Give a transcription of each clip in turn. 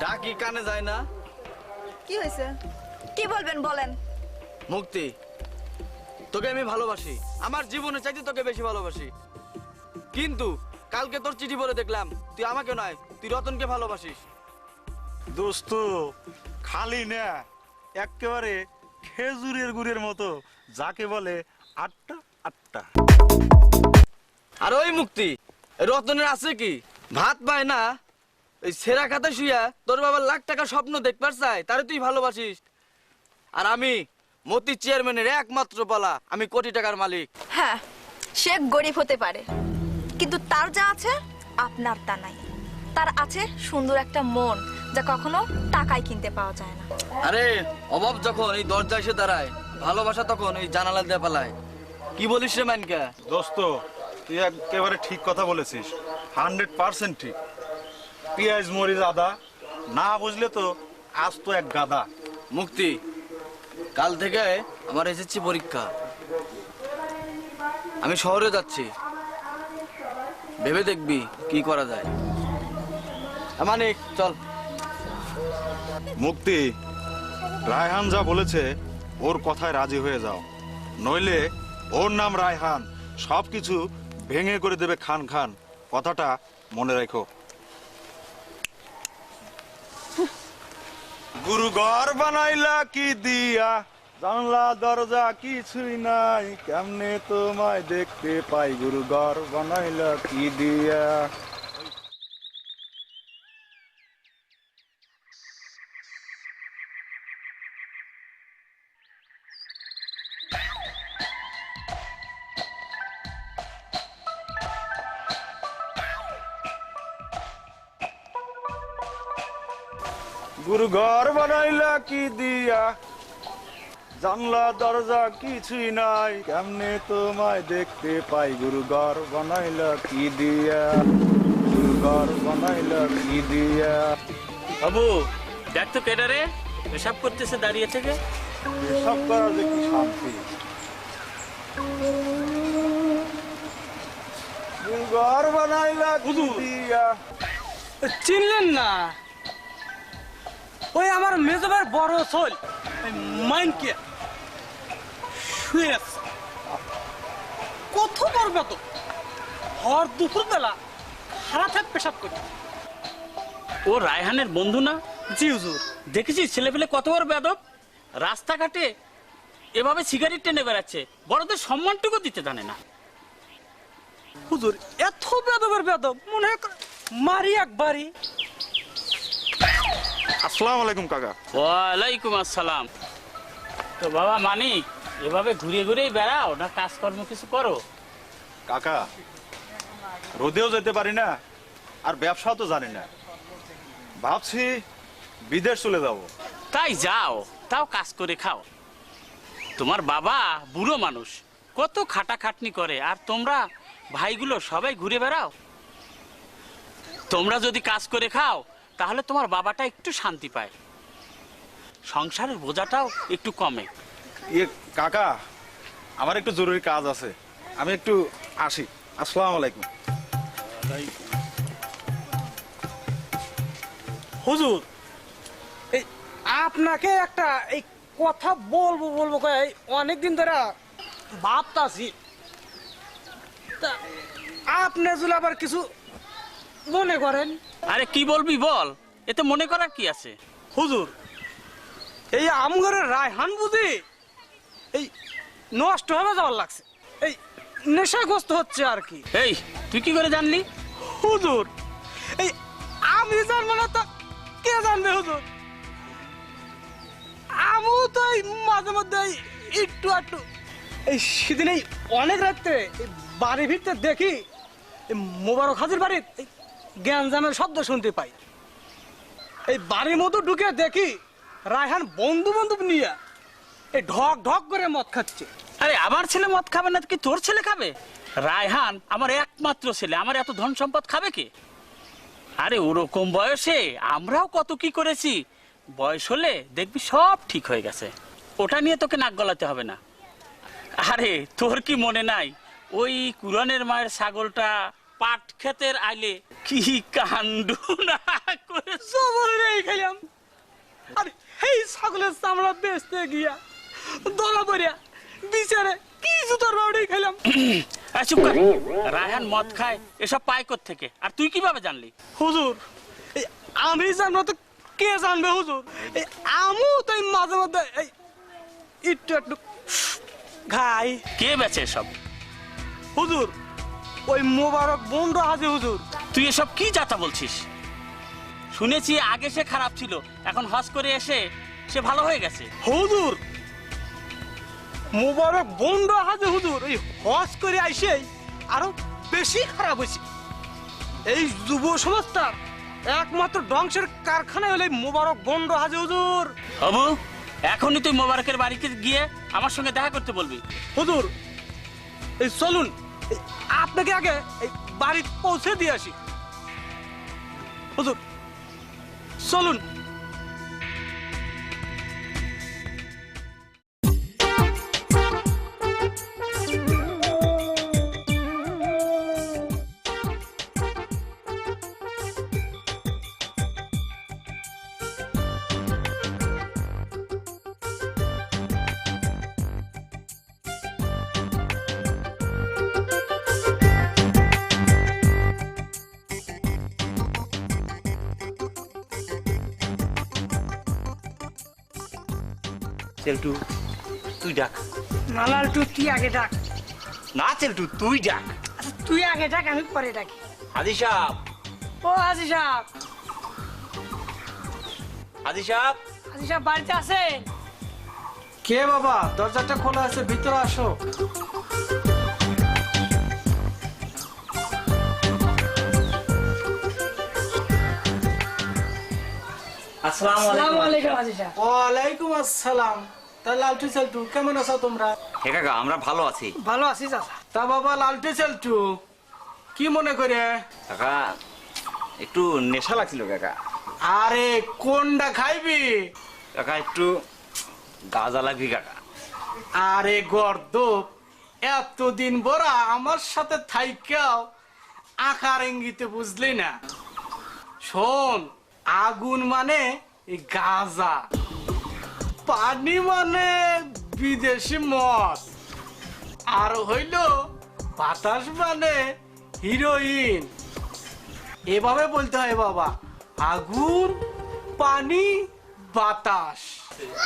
ডাকি কানে যায় না। কি হয়েছে? কি বলবেন বলেন। মুক্তি তোকে আমি ভালোবাসি। আমার জীবনে চাইতে তোকে বেশি ভালোবাসি। কিন্তু কালকে তোর চিঠি পড়ে দেখলাম তুই আমাকে নয় তুই রতনকে ভালোবাসিস। দোস্ত খালি না একেবারে খেজুরের গুড়ের মতো যাকে বলে আটটা আটটা। আর ওই মুক্তি রতনের আছে কি? ভাত পায় না? ওই সেরা খাতে শুয়া তোর বাবার লাখ টাকা স্বপ্ন দেখবার চাই তারে তুই ভালোবাসিস। আর আমি মতি চেয়ারম্যানের একমাত্র পালা আমি কোটি টাকার মালিক। হ্যাঁ সে গরিব হতে পারে। কিন্তু তার যা আছে আপনার তা নাই। তার আছে সুন্দর একটা মন যা কখনো টাকায় কিনতে পাওয়া যায় না। আরে অভাব যখন এই দরজা এসে দাঁড়ায় ভালোবাসা তখন ওই জানালা দিয়ে পালায়। কি বলিস রে মানকা দোস্ত তুই একেবারে ঠিক কথা বলেছিস। হান্ড্রেড পার্সেন্ট ঠিক পেঁয়াজ মরিচ আদা না বুঝলে তো আজ তো এক গাদা। মুক্তি কাল থেকে আমার এসেছি পরীক্ষা। আমি শহরে যাচ্ছি। ভেবে দেখবি কি করা যায়। মানে চল। মুক্তি রায়হান যা বলেছে ওর কথায় রাজি হয়ে যাও। নইলে ওর নাম রায়হান। সব কিছু ভেঙে করে দেবে খান খান। কথাটা মনে রেখো। গুরু ঘর বানাইলা কি দিয়া? জানলা, দরজা কিছুই নাই। কেমনে তোমায় দেখতে পাই? গুরু ঘর বানাইলা কি দিয়া? গুরু ঘর বানাইলা কি দিয়া? জানলা দরজা কিছুই নাই। কেমনে তোমায় দেখতে পাই? গুরু ঘর বানাইলা কি দিয়া? গুরু ঘর বানাইলা কি দিয়া? বাবু দেখ তো কেডারে পেশাব করতেছে দাঁড়িয়ে থেকে এসব করা যে কি শান্তি। গুরু ঘর বানাইলা কি দিয়া? চিনলেন না। ওই আমার মেজবার বড় সোল মাইনকে শুয়ে আছে। কত করবে তো হর দুপুর বেলা খারাপ থাক পেশাব করি ও রায়হানের বন্ধু না? জি হুজুর। দেখেছিস ছেলেপেলে কত বড় বেদব রাস্তাঘাটে এভাবে সিগারেট টেনে বেড়াচ্ছে। বড়দের সম্মানটুকু দিতে জানে না। হুজুর এত বেদবের বেদব মনে হয় মারি একবারই। আসসালামু আলাইকুম কাকা। ওয়ালাইকুম আসসালাম। তো বাবা মানিক এভাবে ঘুরে ঘুরেই বেড়াও না কাজকর্ম কিছু করো? কাকা রোদেও যেতে পারি না আর ব্যবসাও তো জানি না। ভাবছি বিদেশ চলে যাব। তাই যাও তাও কাজ করে খাও। তোমার বাবা বুড়ো মানুষ কত খাটাখাটনি করে আর তোমরা ভাইগুলো সবাই ঘুরে বেড়াও। তোমরা যদি কাজ করে খাও তাহলে তোমার বাবাটা একটু শান্তি পায়। সংসারের বোঝাটাও একটু কমে। ইয়ে কাকা আমার একটু জরুরি কাজ আছে। আমি একটু আসি। আসসালামু আলাইকুম। হুজুর এই আপনাকে একটা এই কথা বলব বলব কয়ে অনেক দিন ধরে ভাবতাছি। তা আপনি যদি আবার কিছু মনে করেন। আরে কি বলবি বল এতে মনে করার কি আছে? হুজুর এই আমগরের রায়হান বুঝি? এই নষ্ট হয়ে যাওয়ার লাগছে। এই নেশাগ্রস্ত হচ্ছে আর কি। এই তুই কি করে জানলি? হুজুর এই আমি জানব না তো কে জানবে হুজুর? আমিও তো এই মাঝে মধ্যে একটু একটু এই সেদিন এই অনেক রাত্রে এই বাড়ি ভিতরে দেখি এই মোবারক হাজির বাড়ির এই জ্ঞানজামের শব্দ শুনতে পাই। এই বাড়ির মতো ঢুকে দেখি রায়হান বন্ধু বান্ধব নিয়ে এই ঢক ঢক করে মদ খাচ্ছে। আরে, আমার ছেলে মদ খাবে না, কি তোর ছেলে খাবে? রায়হান, আমার একমাত্র ছেলে, আমার এত ধন সম্পদ খাবে কে? আরে, ওরকম বয়সে আমরাও কত কি করেছি। বয়স হলে দেখবি সব ঠিক হয়ে গেছে। ওটা নিয়ে তোকে নাক গলাতে হবে না। আরে, তোর কি মনে নাই? ওই কুরনের মায়ের ছাগলটা পাট ক্ষেতের আইলে কি কাণ্ড না করে সবরেই খাইলাম আর এই ছাগলের চামড়া বেচতে গিয়া দলা পড়িয়া বিচারে কি জুতার বাউডি খাইলাম এই চুপ কর। রায়হান মদ খায় এসব পায় থেকে আর তুই কীভাবে জানলি? হুজুর আমি জানব তো কে জানবে হুজুর? আমু তো এই মাঝে মধ্যে এই একটু একটু খাই। কে বেচে এসব? হুজুর ওই মোবারক বন্ধু আছে হুজুর। তুই এসব কি যাতা বলছিস? শুনেছি আগে সে খারাপ ছিল এখন হজ করে এসে সে ভালো হয়ে গেছে। হুজুর মোবারক বন্ধু আছে হুজুর এই হজ করে আইসেই আরও বেশি খারাপ হয়েছে। এই যুব সমাজটার একমাত্র ধ্বংসের কারখানা হলে মোবারক বন্ধ হাজে হুজুর। বাবু এখনই তুই মোবারকের বাড়িতে গিয়ে আমার সঙ্গে দেখা করতে বলবি। হুজুর এই চলুন আপনাকে আগে এই বাড়ি পৌঁছে দিয়ে আসি। চলুন। চেলটু তুই ডাক। না লালটু তুই আগে ডাক। না চেলটু তুই ডাক। আচ্ছা তুই আগে ডাক আমি পরে ডাকি। হাজি সাহেব। ও হাজি সাহেব। হাজি সাহেব। হাজি সাহেব বাড়িতে আছেন? কে বাবা? দরজাটা খোলা আছে ভিতরে আসো। আসসালামু আসসালামু আলাইকুম ওয়ালাইকুম আসসালাম। তা লালটু চালটু কেমন আছো তোমরা? হে কাকা আমরা ভালো আছি। ভালো আছি চাচা। তা বাবা লালটু চালটু কি মনে করে? কাকা একটু নেশা লাগছিল কাকা। আরে কোনটা খাইবি? কাকা একটু গাঁজা লাগবি কাকা। আরে গর্দ এতদিন বড়া আমার সাথে থাইকাও আকার ইঙ্গিতে বুঝলি না। শোন আগুন মানে এই গাজা। পানি মানে বিদেশি মদ। আর হইল বাতাস মানে হিরোইন। এভাবে বলতে হয় বাবা। আগুন পানি বাতাস।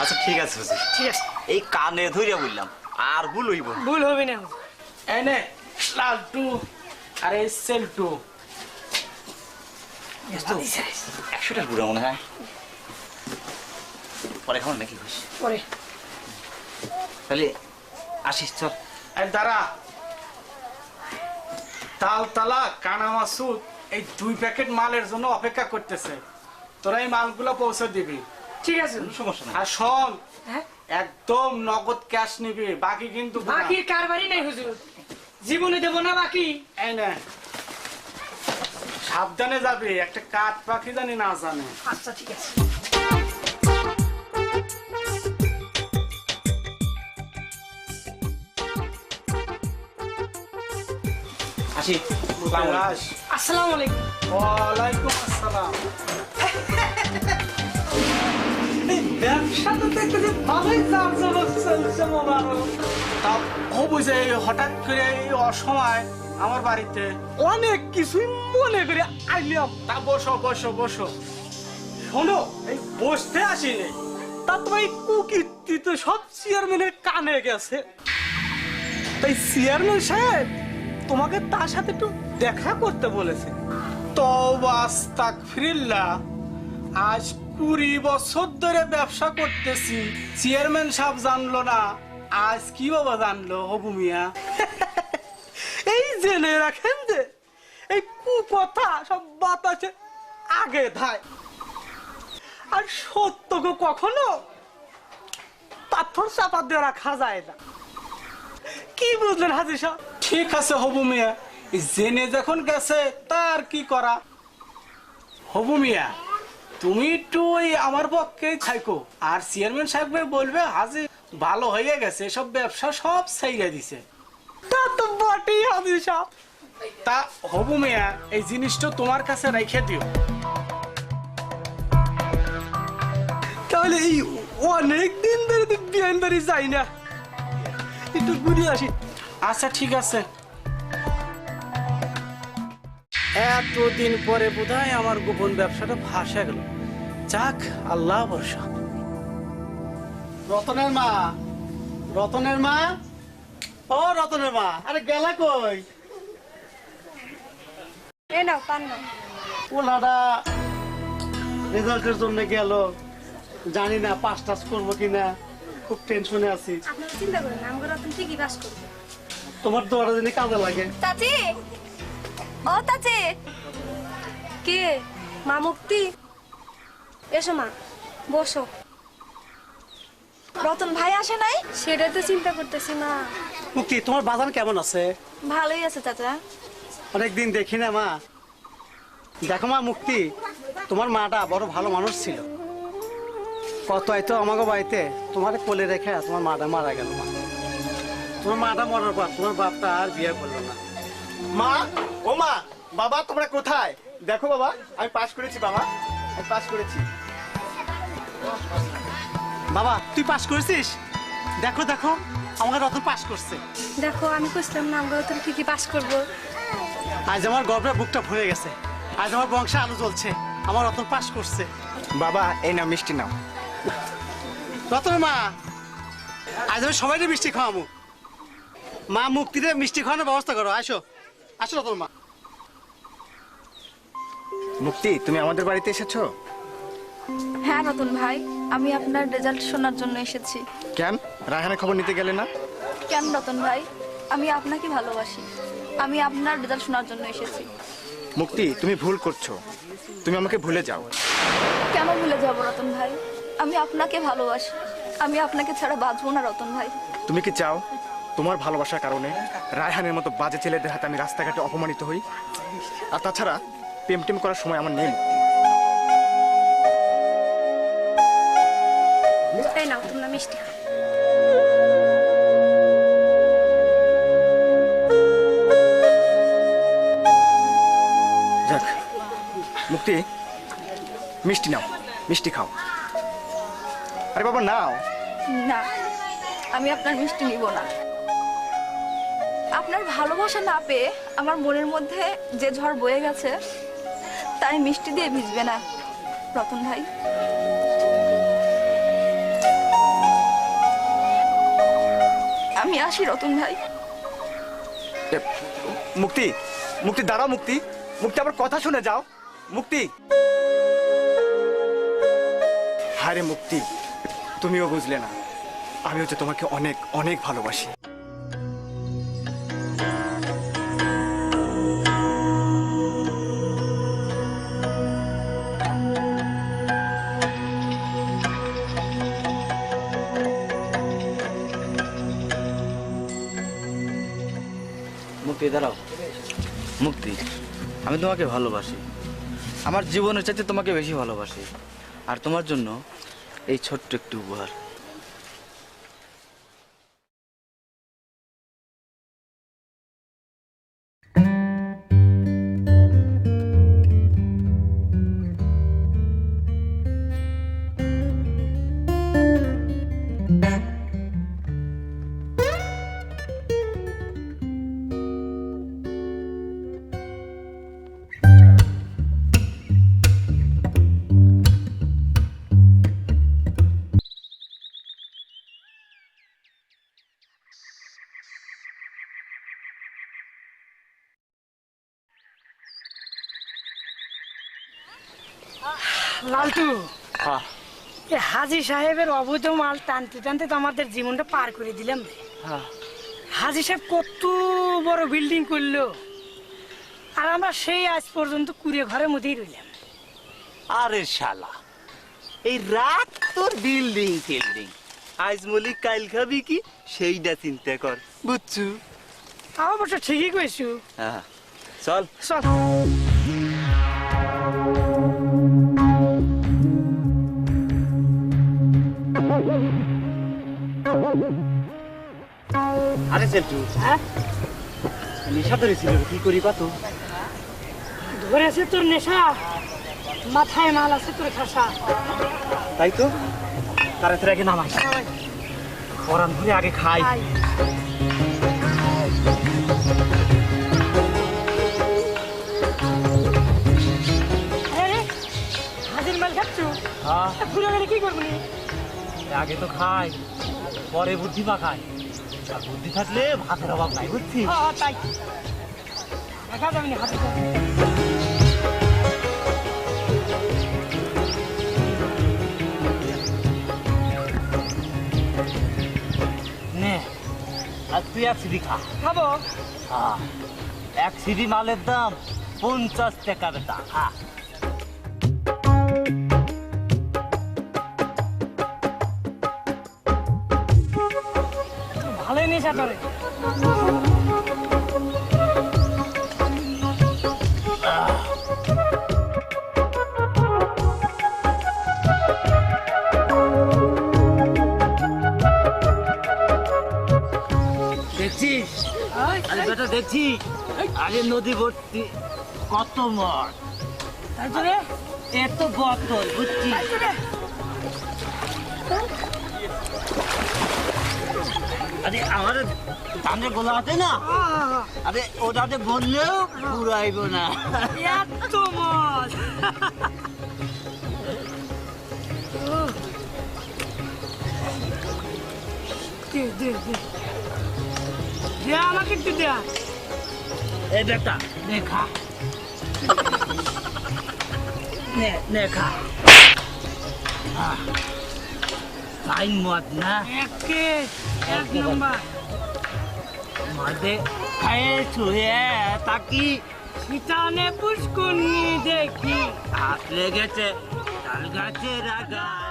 আচ্ছা ঠিক আছে ঠিক আছে। এই কানে ধইরা বললাম আর ভুল হইব ভুল হবে না। এনে লালটু আরে সেলটু। একশোটার পুরো মনে হয়। পরে খাওয়ান নাকি খুশ পরে। তাহলে আসিস চল। এই দাঁড়া। তাল তালা কানা মাসুদ এই দুই প্যাকেট মালের জন্য অপেক্ষা করতেছে। তোরা এই মালগুলো পৌঁছে দিবি। ঠিক আছে। সমস্যা নাই। আর শোন হ্যাঁ? একদম নগদ ক্যাশ নিবি। বাকি কিন্তু বাকি কারবারই নাই হুজুর। জীবনে দেব না বাকি। এই নে। সাবধানে যাবে একটা কাঠ পাখি জানি না জানে। আচ্ছা ঠিক আছে। আসি? আসসালামু আলাইকুম। ওয়ালাইকুম আসসালাম। ব্যবসাটা দেখতে ভালোই চাপজনক চলছে মোবারক। তা ও বুঝে হঠাৎ করে এই অসময় আমার বাড়িতে। অনেক কিছুই মনে করে আইলাম। তা বসো বসো বসো। শোনো এই বসতে আসিনি। তা তোমার কুকীর্তি তো সব চেয়ারম্যানের কানে গেছে। তাই চেয়ারম্যান সাহেব তোমাকে তার সাথে একটু দেখা করতে বলেছে। তবাস্তাক ফিরিল্লা আজ কুড়ি বছর ধরে ব্যবসা করতেছি। চেয়ারম্যান সাহেব জানলো না। আজ কি বাবা জানলো হবু মিয়া? জেনে রাখেন যে? এই কুকথা সব বাতাসে আগে ধায়। আর সত্যকে কখনো? পাথর চাপা দিয়ে রাখা যায় না। কি বুঝলেন হাজির সাহেব? ঠিক আছে হবু মিয়া জেনে যখন গেছে, তার কি করা? হবু মিয়া, তুমি একটু ওই আমার পক্ষে থাইকো। আর চেয়ারম্যান সাহেব বলবে হাজির ভালো হয়ে গেছে, সব ব্যবসা সব সাইরা দিছে। তা তো বটেই সাহেব তা হবু মেয়া এই জিনিসটা তোমার কাছে রেখে দিও। তাহলে এই অনেক দিন ধরে তো বিয়ান বাড়ি যাই না। একটু ঘুরে আসি। আচ্ছা ঠিক আছে। এতদিন পরে বোধহয় আমার গোপন ব্যবসাটা ফাঁসে গেল। যাক আল্লাহ ভরসা। রতনের মা রতনের মা। ও রতনের মা। আরে গেলা কই? এ নাও পান নাও। ওনারা রেজাল্টের জন্য গেল। জানি না পাস টাস করব কিনা খুব টেনশনে আছি। আপনারা চিন্তা করেন না আমরা রতন ঠিকই করব। তোমার দোয়ারা জানি কাজে লাগে। চাচি! ও চাচি! কে? মা মুক্তি? এসো মা বসো। রতন ভাই আসে নাই? সেটাই তো চিন্তা করতেছি মা। মুক্তি তোমার বাজান কেমন আছে? ভালোই আছে চাচা। অনেকদিন দেখি না মা। দেখো মা মুক্তি তোমার মাটা বড় ভালো মানুষ ছিল। কত হয়তো আমাকে বাড়িতে তোমার কোলে রেখে তোমার মাটা মারা গেল মা। তোমার মাটা মরার পর তোমার বাপটা আর বিয়ে করল না। মা ও মা বাবা তোমরা কোথায়? দেখো বাবা আমি পাস করেছি বাবা আমি পাস করেছি। বাবা তুই পাস করেছিস? দেখো দেখো আমাকে রতন পাস করছে। দেখো আমি কইছিলাম না আমরা রতন ঠিকই পাস করব। আজ আমার গর্বের বুকটা ভরে গেছে। আজ আমার বংশে আলো জ্বলছে। আমার রতন পাস করছে। বাবা এই নাও মিষ্টি নাও। রতন মা আজ আমি সবাইকে মিষ্টি খাওয়াবো। মা মুক্তিতে মিষ্টি খাওয়ানোর ব্যবস্থা করো আসো। আসো রতন মা। মুক্তি তুমি আমাদের বাড়িতে এসেছ? হ্যাঁ রতন ভাই আমি আপনার রেজাল্ট শোনার জন্য এসেছি। কেন? রায়হানের খবর নিতে গেলে না? কেন রতন ভাই? আমি আপনাকে ভালোবাসি। আমি আপনার রেজাল্ট শোনার জন্য এসেছি। মুক্তি তুমি ভুল করছ। তুমি আমাকে ভুলে যাও। কেন ভুলে যাব রতন ভাই? আমি আপনাকে ভালোবাসি। আমি আপনাকে ছাড়া বাঁচবো না রতন ভাই। তুমি কি চাও তোমার ভালোবাসার কারণে রায়হানের মতো বাজে ছেলেদের হাতে আমি রাস্তাঘাটে অপমানিত হই? আর তাছাড়া প্রেম টেম করার সময় আমার নেই এই নাও তোমরা মিষ্টি খাও। যাক মুক্তি মিষ্টি নাও মিষ্টি খাও আরে বাবা নাও না আমি আপনার মিষ্টি নিব না। আপনার ভালোবাসা না পেয়ে আমার মনের মধ্যে যে ঝড় বয়ে গেছে তাই মিষ্টি দিয়ে ভিজবে না। রতন ভাই। আমি আসি, রতন ভাই। মুক্তি মুক্তি, দাঁড়াও মুক্তি। মুক্তি আবার কথা শুনে যাও। মুক্তি। হারে মুক্তি, তুমিও বুঝলে না। আমি হচ্ছে তোমাকে অনেক অনেক ভালোবাসি। মুক্তি, দাঁড়াও। মুক্তি, আমি তোমাকে ভালোবাসি। আমার জীবনের চাইতে তোমাকে বেশি ভালোবাসি। আর তোমার জন্য এই ছোট্ট একটু উপহার। হাজি সাহেবের অবৈধ মাল টানতে টানতে তো আমাদের জীবনটা পার করে দিলাম রে। হাজি সাহেব কত বড় বিল্ডিং করল। আর আমরা সেই আজ পর্যন্ত কুড়িয়ে ঘরের মধ্যেই রইলাম। আরে শালা এই রাত তোর বিল্ডিং ফিল্ডিং আজ মলি কাইল খাবি কি? সেইটা চিন্তা কর বুঝছু? আমার অবশ্য ঠিকই কইছু। হ্যাঁ চল। চল। আরে সেন্টু নেশা ধরেছিল কি করি পাতো ধরেছে তোর নেশা মাথায় মাল আছে তোর খাসা তাই তো? তোর আগে নামাই পরান ধরে আগে খাই করবি? আগে তো খাই পরে বুদ্ধি আর বুদ্ধি থাকলে ভাতের অভাব নাই বুঝছি হ্যাঁ তাই। দেখা যাবে না হাতে আর তুই এক সিডি খা। খাব। হ্যাঁ এক সিডি মালের দাম পঞ্চাশ টাকা বেটা খা নেশা করে দেখছিস আরে বেটা দেখছি আরে নদী ভর্তি কত মঠ তারপরে? এত বোতল বুঝছিস? আরে আমার দামে গোলা আছে না? আরে ওটাতে বললেও পুরাইব না। এত মাছ দে দে দে। দে আমাকে একটু দেয়া এই বেটা নে নে নে খা। ফাইন মদ না? একে এক নম্বর। মদে খায়ে ছুঁয়ে তাকি শীতানে পুষ্কুন্নি দেখি। হাত লেগেছে তাল গাছে আগায়।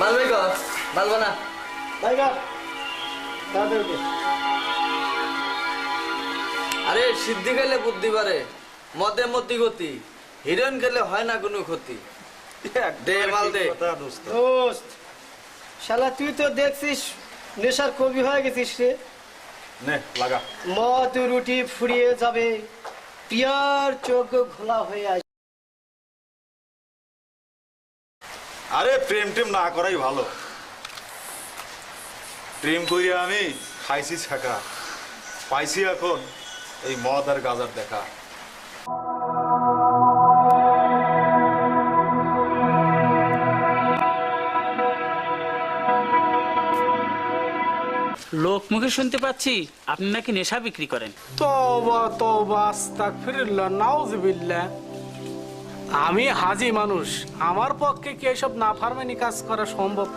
মালবে গো মালবা না আরে সিদ্ধি গেলে বুদ্ধি বাড়ে মদে মতি গতি হিরোইন গেলে হয় না কোনো ক্ষতি। দে মাল দে। দোস্ত শালা তুই তো দেখছিস নেশার কবি হয়ে গেছিস রে। নে লাগা। মদ রুটি ফুরিয়ে যাবে পিয়ার চোখ ঘোলা হয়ে আসবে আরে প্রেম টেম না করাই ভালো। প্রেম করিয়া আমি খাইছি ছাকা। পাইছি এখন এই মদ আর গাজার দেখা। লোক মুখে শুনতে পাচ্ছি আপনি নাকি নেশা বিক্রি করেন। আমি হাজি মানুষ, আমার পক্ষে কি এসব না ফার্মেনি কাজ করা সম্ভব?